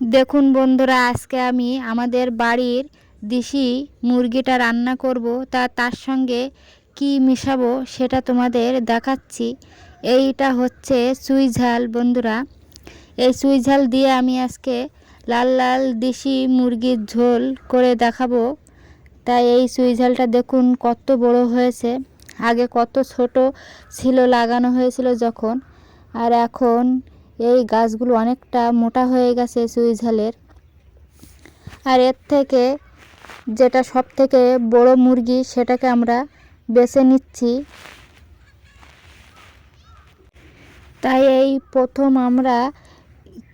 দেখুন বন্ধুরা, আজকে আমি আমাদের বাড়ির দেশি মুরগিটা রান্না করব। তা তার সঙ্গে কি মিশাবো সেটা তোমাদের দেখাচ্ছি। এইটা হচ্ছে চুই ঝাল বন্ধুরা। এই চুই ঝাল দিয়ে আমি আজকে লাল লাল দেশি মুরগির ঝোল করে দেখাবো। তাই এই চুই ঝালটা দেখুন কত বড় হয়েছে। আগে কত ছোট ছিল, লাগানো হয়েছিল যখন। আর এখন এই গাছগুলো অনেকটা মোটা হয়ে গেছে চুই ঝালের। আর এর থেকে যেটা সব থেকে বড় মুরগি সেটাকে আমরা বেছে নিচ্ছি। তাই এই প্রথম আমরা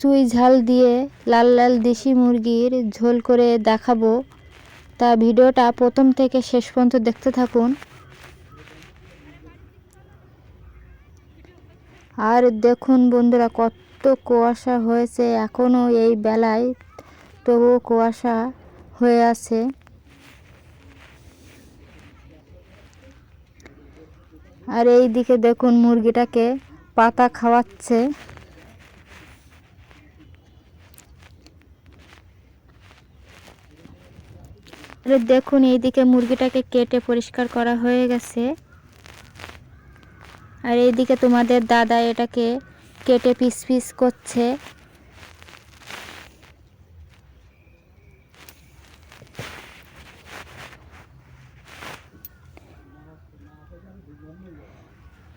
চুই ঝাল দিয়ে লাল লাল দেশি মুরগির ঝোল করে দেখাবো। তা ভিডিওটা প্রথম থেকে শেষ পর্যন্ত দেখতে থাকুন। আর দেখুন বন্ধুরা, কত কুয়াশা হয়েছে এখনও এই বেলায়। তবুও কুয়াশা হয়ে আছে। আর এই দিকে দেখুন মুরগিটাকে পাতা খাওয়াচ্ছে। দেখুন এইদিকে মুরগিটাকে কেটে পরিষ্কার করা হয়ে গেছে। আর এইদিকে তোমাদের দাদা এটাকে কেটে পিস পিস করছে।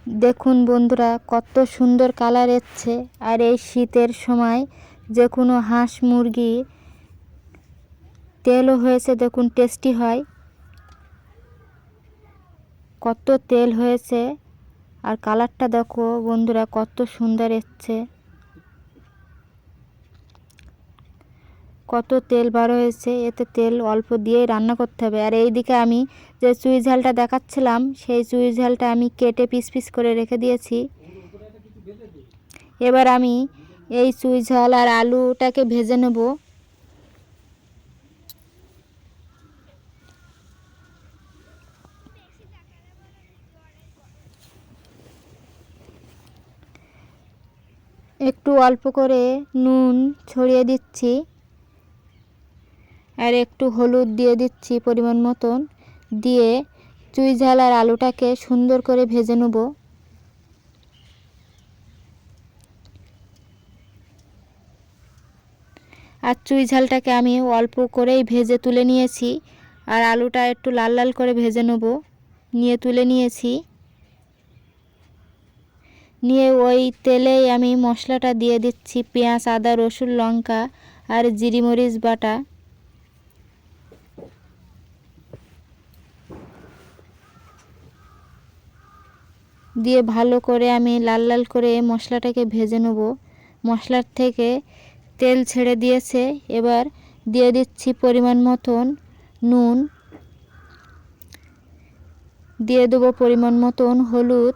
দেখুন বন্ধুরা, কত সুন্দর কালার এসছে। আর এই শীতের সময় যে কোনো হাঁস মুরগি তেলও হয়েছে, দেখুন টেস্টি হয়। কত তেল হয়েছে। আর কালারটা দেখো, বন্ধুরা কত সুন্দর এসছে। কত তেল বার হয়েছে, এতে তেল অল্প দিয়েই রান্না করতে হবে। আর এইদিকে আমি যে চুই ঝালটা দেখাচ্ছিলাম, সেই চুই ঝালটা আমি কেটে পিস পিস করে রেখে দিয়েছি। এবার আমি এই চুই ঝাল আর আলুটাকে ভেজে নেব। একটু অল্প করে নুন ছড়িয়ে দিচ্ছি আর একটু হলুদ দিয়ে দিচ্ছি পরিমাণ মতন। দিয়ে চুই ঝাল আর আলুটাকে সুন্দর করে ভেজে নেব। আর চুই ঝালটাকে আমি অল্প করেই ভেজে তুলে নিয়েছি। আর আলুটা একটু লাল লাল করে ভেজে নেব। নিয়ে তুলে নিয়েছি। নিয়ে ওই তেলেই আমি মশলাটা দিয়ে দিচ্ছি, পেঁয়াজ, আদা, রসুন, লঙ্কা আর জিরিমরিচ বাটা। দিয়ে ভালো করে আমি লাল লাল করে মশলাটাকে ভেজে নেব। মশলার থেকে তেল ছেড়ে দিয়েছে, এবার দিয়ে দিচ্ছি পরিমাণ মতন নুন। দিয়ে দেবো পরিমাণ মতন হলুদ।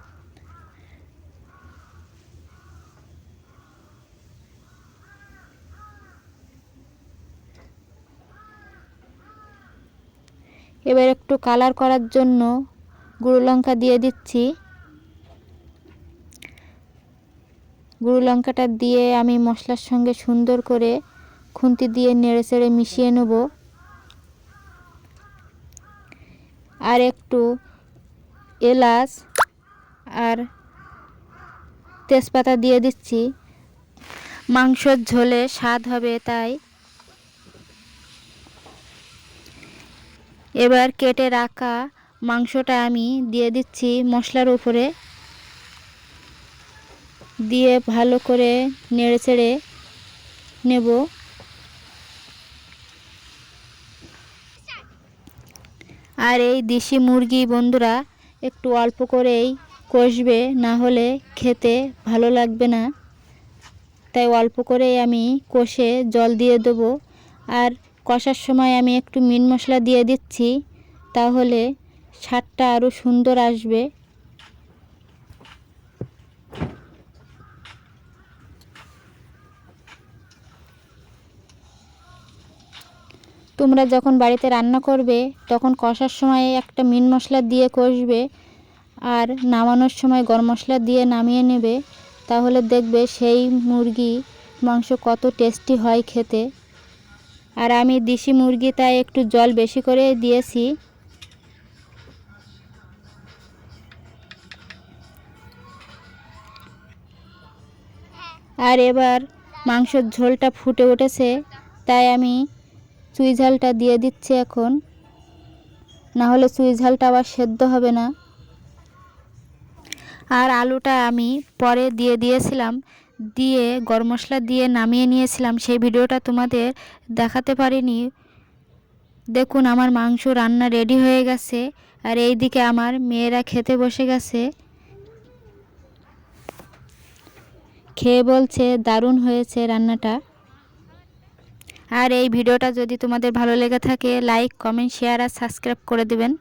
এবার একটু কালার করার জন্য গুঁড়ো লঙ্কা দিয়ে দিচ্ছি। গুঁড়ো লঙ্কাটা দিয়ে আমি মশলার সঙ্গে সুন্দর করে খুন্তি দিয়ে নেড়ে চেড়ে মিশিয়ে নেব। আর একটু এলাচ আর তেজপাতা দিয়ে দিচ্ছি। মাংসর ঝোলে স্বাদ হবে তাই। এবার কেটে রাখা মাংসটা আমি দিয়ে দিচ্ছি মশলার উপরে। দিয়ে ভালো করে নেড়ে চেড়ে নেব। আর এই দেশি মুরগি বন্ধুরা, একটু অল্প করেই কষবে, না হলে খেতে ভালো লাগবে না। তাই অল্প করেই আমি কষে জল দিয়ে দেবো। আর কষার সময় আমি একটু মিট মশলা দিয়ে দিচ্ছি, তাহলে স্বাদটা আরও সুন্দর আসবে। তোমরা যখন বাড়িতে রান্না করবে, তখন কষার সময় একটা মিট মশলা দিয়ে কষবে, আর নামানোর সময় গরম মশলা দিয়ে নামিয়ে নেবে, তাহলে দেখবে সেই মুরগি মাংস কত টেস্টি হয় খেতে। আর আমি দেশি মুরগি, তাই একটু জল বেশি করে দিয়েছি। আর এবার মাংসর ঝোলটা ফুটে উঠেছে, তাই আমি চুই ঝালটা দিয়ে দিচ্ছি এখন। না হলে চুই ঝালটা আবার সেদ্ধ হবে না। আর আলুটা আমি পরে দিয়ে দিয়েছিলাম দিয়ে, গরম মশলা দিয়ে নামিয়ে নিয়েছিলাম। সেই ভিডিওটা তোমাদের দেখাতে পারিনি। দেখুন, আমার মাংস রান্না রেডি হয়ে গেছে। আর এই দিকে আমার মেয়েরা খেতে বসে গেছে। খেয়ে বলছে, দারুণ হয়েছে রান্নাটা। আর এই ভিডিওটা যদি তোমাদের ভালো লেগে থাকে লাইক কমেন্ট শেয়ার আর সাবস্ক্রাইব করে দেবেন।